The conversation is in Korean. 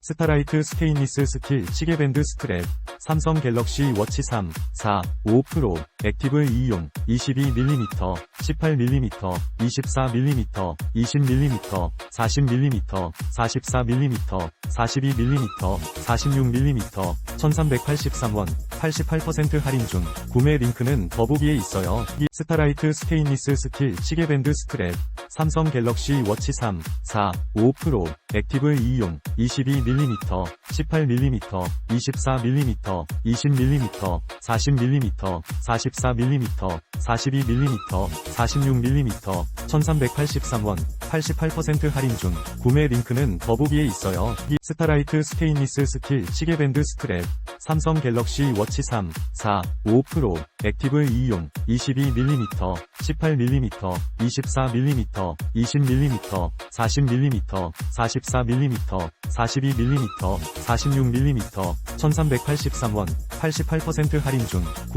스타라이트 스테인리스 스킬 시계밴드 스트랩 삼성 갤럭시 워치 3, 4, 5 프로 액티브 2용 22mm, 18mm, 24mm, 20mm, 40mm, 44mm, 42mm, 46mm 1383원 88% 할인 중 구매 링크는 더보기에 있어요. 이 스타라이트 스테인리스 스킬 시계밴드 스트랩 삼성 갤럭시 워치 3, 4, 5 프로 액티브 2용 22mm, 18mm, 24mm, 20mm, 40mm, 44mm, 42mm, 46mm 1383원 88% 할인 중 구매 링크는 더보기에 있어요. 이 스타라이트 스테인리스 스킬 시계밴드 스트랩 삼성 갤럭시 워치 3, 4, 5 프로 액티브 2용 22mm, 18mm, 24mm, 20mm, 40mm, 44mm, 42mm, 46mm 1383원 88% 할인 중